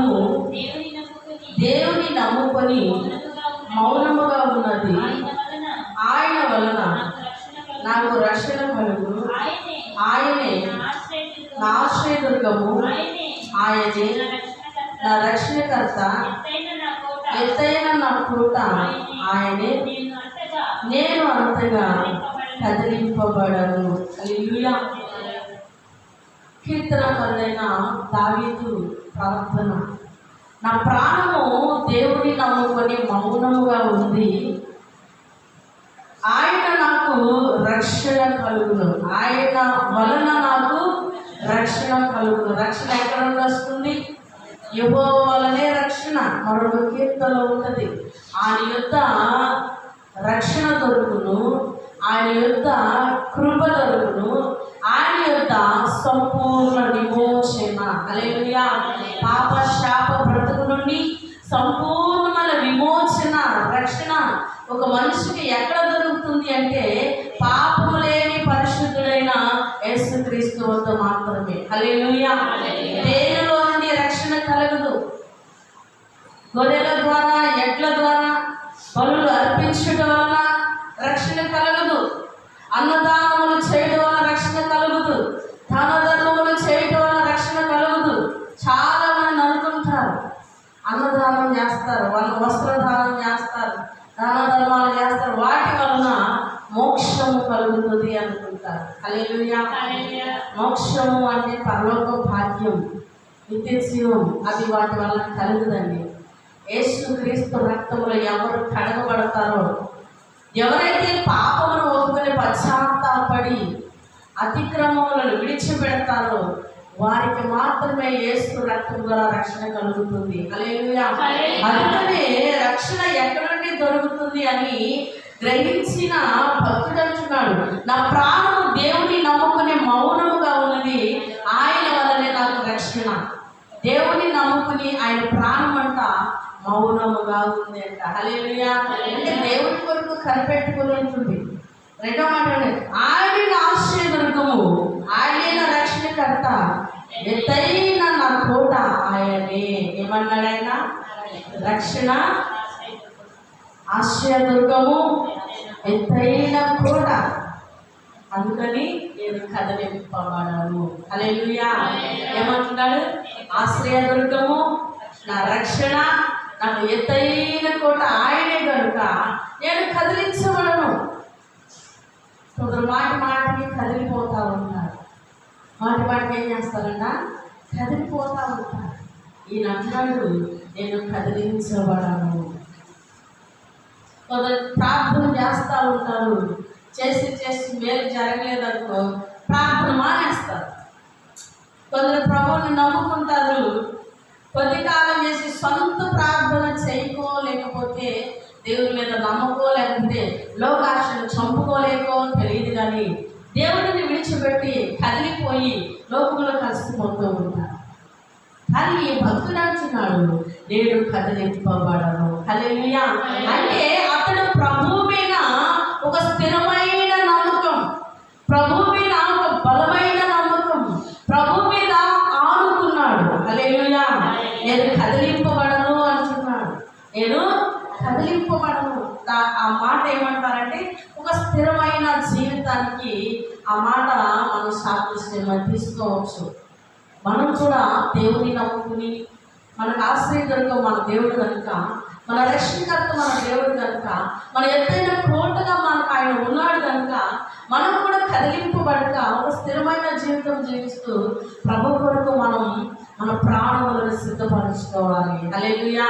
కాలము దేవుని నమ్ముకొని మౌనముగా ఉన్నది. ఆయన వలన నాకు రక్షణ కలుగు. ఆయనే నా ఆశ్రయదుర్గము. ఆయనే నా రక్షణకర్త. ఎత్తైన నా కోట. ఆయనే నేను అంతగా కదిలింపబడను హల్లెలూయా కీర్తన కలైన దావీదు ప్రార్థన. నా ప్రాణము దేవుని నమ్ముకొని మౌనముగా ఉంది. ఆయన నాకు రక్షణ కలుగును. ఆయన వలన నాకు రక్షణ కలుగును. రక్షణ ఎక్కడ నుండి వస్తుంది? ఎవో వలనే రక్షణ. మరొక కీర్తలో ఉంటుంది. ఆయన యొక్క రక్షణ దొరుకును. ఆయన యొక్క కృప దొరుకును. ఒక మనిషికి ఎక్కడ దొరుకుతుంది అంటే పాపము లేని పరిశుద్ధుడైన యేసుక్రీస్తు వద్ద మాత్రమే. హల్లెలూయా. దేనిలో నుండి రక్షణ కలగదు గొర్రెల ద్వారా ఎడ్ల ద్వారా బలులు అర్పించడం వలన రక్షణ కలగదు అన్నదానములు కలుగుతుంది అనుకుంటారు. హల్లెలూయా. మోక్షము అంటే పరలోక భాగ్యం. నిత్యజీవం అది వాటి వల్ల కలుగుదండి. యేసు క్రీస్తు రక్తంలో ఎవరు కడగబడతారో ఎవరైతే పాపమును ఒప్పుకొని పశ్చాత్తాపడి అతిక్రమములను విడిచిపెడతారో వారికి మాత్రమే యేసు రక్తం ద్వారా రక్షణ కలుగుతుంది. అందుకనే రక్షణ ఎక్కడి నుండి దొరుకుతుంది అని గ్రహించిన భక్తుడు అంటున్నాడు. ఆయన ప్రాణం అంట మౌనముగా ఉంది అంట. హల్లెలూయా. అంటే దేవుని కొరకు కనిపెట్టుకుని ఉంటుంది. రెండో మాట ఆయన నా ఆశ్రయదుర్గము ఆయనే నా రక్షణకర్త. ఎత్తైన నా కోట ఆయనే. ఏమన్నాడు ఆయన రక్షణ ఆశ్రయదుర్గము ఎత్తైన కోట అందుకని నేను కదలింపబడను. హల్లెలూయా. ఏమంటున్నాడు? ఆశ్రయదుర్గము నా రక్షణ నాకు ఎత్తైన కోట ఆయనే కనుక. నేను కదిలించబడను. కొందరు మాటి మాటికి కదిలిపోతా ఉంటారు. మాటి మాటికి ఏం చేస్తారంట? కదిలిపోతా ఉంటారు. ఈయన అంటాడు నేను కదిలించబడను. కొందరు ప్రార్థన చేస్తూ ఉంటారు. చేసి చేసి మేలు జరగలేదనుకో ప్రార్థన మానేస్తారు. కొందరు ప్రభువుని నమ్ముకుంటారు. కొద్ది కాలం చేసి సొంత ప్రార్థన చేయకోలేకపోతే దేవుని మీద నమ్మకోలేకపోతే లోకాశను చంపుకోలేకో తెలియదు కానీ దేవుడిని విడిచిపెట్టి కదిలిపోయి లోకంలో కలిసిపోతూ ఉంటారు. కానీ ఈ భక్తుడు అంటున్నాడు నేడు కదిలింపబడను. హల్లెలూయా. అంటే అతడు ప్రభు మీద ఒక స్థిరమైన కదిలింపబడను అంటున్నాడు నేను కదిలింపబడను. ఆ మాట ఏమంటారంటే ఒక స్థిరమైన జీవితానికి ఆ మాట మనం సాదృశ్యం తీసుకోవచ్చు. మనం కూడా దేవుని నమ్ముకుని మనకు ఆశ్రయం కనుక మన దేవుడు కనుక మన రక్షణకర్త మన దేవుడు కనుక మన ఎత్తైన కోటగా మనకు ఆయన ఉన్నాడు కనుక మనం కూడా కదిలింపబడక ఒక స్థిరమైన జీవితం జీవిస్తూ ప్రభు కొరకు మనం మన ప్రాణములను సిద్ధపరచుకోవాలి. అలెలుయా